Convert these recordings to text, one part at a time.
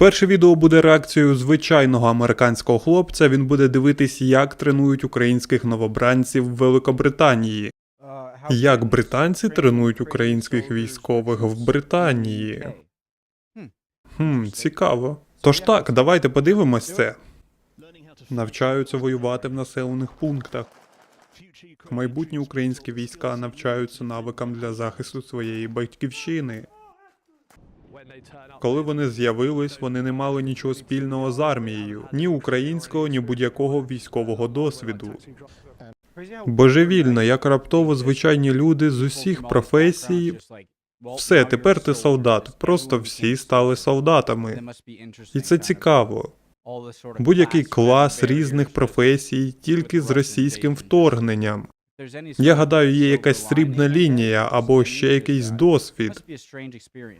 Перше відео буде реакцією звичайного американського хлопця. Він буде дивитись, як тренують українських новобранців в Великобританії. Як британці тренують українських військових в Британії? Хм, цікаво. Тож так, давайте подивимось це. Навчаються воювати в населених пунктах. Майбутні українські війська навчаються навикам для захисту своєї батьківщини. Коли вони з'явились, вони не мали нічого спільного з армією, ні українського, ні будь-якого військового досвіду. Божевільно, як раптово звичайні люди з усіх професій. Все, тепер ти солдат. Просто всі стали солдатами. І це цікаво. Будь-який клас різних професій, тільки з російським вторгненням. Я гадаю, є якась срібна лінія або ще якийсь досвід.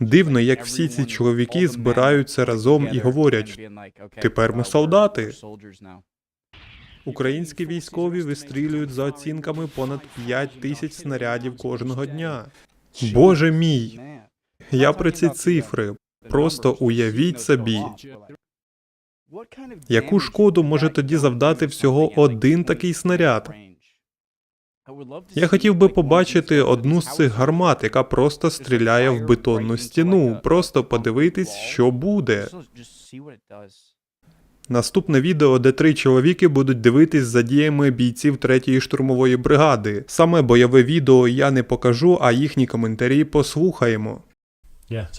Дивно, як всі ці чоловіки збираються разом і говорять: «Тепер ми солдати». Українські військові вистрілюють за оцінками понад 5 тисяч снарядів кожного дня. Боже мій! Я про ці цифри. Просто уявіть собі, яку шкоду може тоді завдати всього один такий снаряд. Я хотів би побачити одну з цих гармат, яка просто стріляє в бетонну стіну. Просто подивитись, що буде. Наступне відео, де три чоловіки будуть дивитись за діями бійців третьої штурмової бригади. Саме бойове відео я не покажу, а їхні коментарі послухаємо.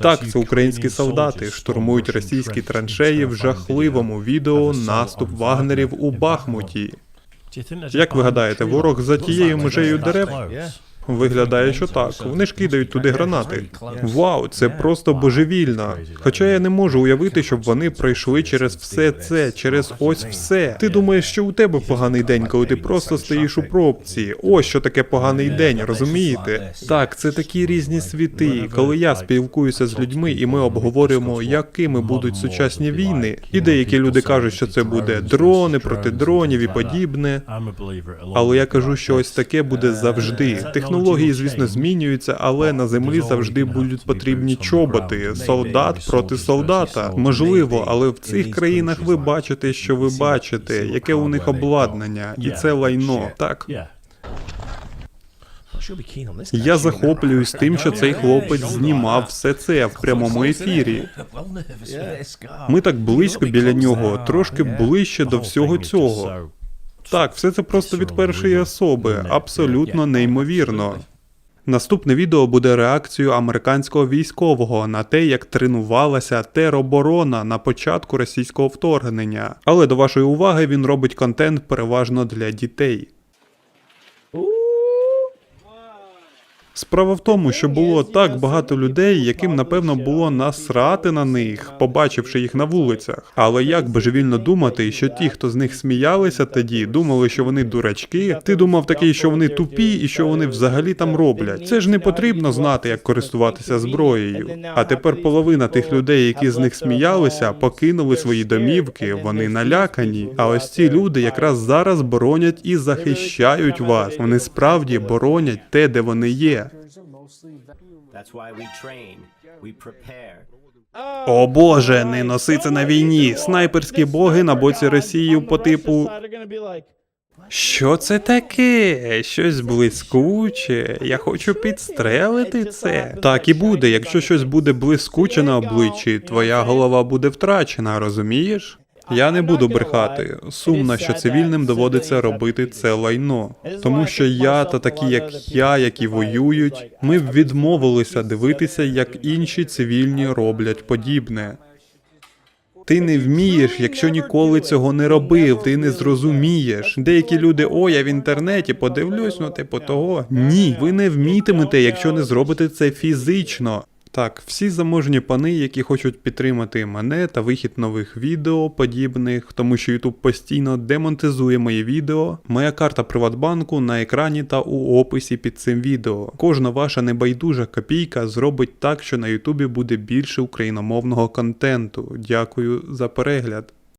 Так, це українські солдати штурмують російські траншеї в жахливому відео наступ вагнерів у Бахмуті. Як ви гадаєте, ворог за тією межею дерев? Виглядає, що так. Вони ж кидають туди гранати. Вау, це просто божевільно. Хоча я не можу уявити, щоб вони пройшли через все це, через ось все. Ти думаєш, що у тебе поганий день, коли ти просто стоїш у пробці. Ось що таке поганий день, розумієте? Так, це такі різні світи. Коли я спілкуюся з людьми, і ми обговорюємо, якими будуть сучасні війни. І деякі люди кажуть, що це буде дрони проти дронів і подібне. Але я кажу, що ось таке буде завжди. Технології, звісно, змінюються, але на землі завжди будуть потрібні чоботи. Солдат проти солдата. Можливо, але в цих країнах ви бачите, що ви бачите, яке у них обладнання, і це лайно. Так я захоплююсь тим, що цей хлопець знімав все це в прямому ефірі. Ми так близько біля нього, трошки ближче до всього цього. Так, все це просто від першої особи, абсолютно неймовірно. Наступне відео буде реакцією американського військового на те, як тренувалася тероборона на початку російського вторгнення. Але до вашої уваги він робить контент переважно для дітей. Справа в тому, що було так багато людей, яким напевно було насрати на них, побачивши їх на вулицях. Але як божевільно думати, що ті, хто з них сміялися тоді, думали, що вони дурачки. Ти думав такий, що вони тупі і що вони взагалі там роблять. Це ж не потрібно знати, як користуватися зброєю. А тепер половина тих людей, які з них сміялися, покинули свої домівки, вони налякані. А ось ці люди якраз зараз боронять і захищають вас. Вони справді боронять те, де вони є. Prepare. О боже, не носи це на війні. Снайперські боги на боці Росії по типу. Що це таке? Щось блискуче. Я хочу підстрелити це. Так і буде. Якщо щось буде блискуче на обличчі, твоя голова буде втрачена, розумієш? Я не буду брехати. Сумно, що цивільним доводиться робити це лайно. Тому що я та такі, як я, які воюють, ми б відмовилися дивитися, як інші цивільні роблять подібне. Ти не вмієш, якщо ніколи цього не робив, ти не зрозумієш. Деякі люди, о, я в інтернеті подивлюсь, ну типу того. Ні, ви не вмітимете, якщо не зробите це фізично. Так, всі заможні пани, які хочуть підтримати мене та вихід нових відео подібних, тому що YouTube постійно демонтизує мої відео. Моя карта Приватбанку на екрані та у описі під цим відео. Кожна ваша небайдужа копійка зробить так, що на Ютубі буде більше україномовного контенту. Дякую за перегляд.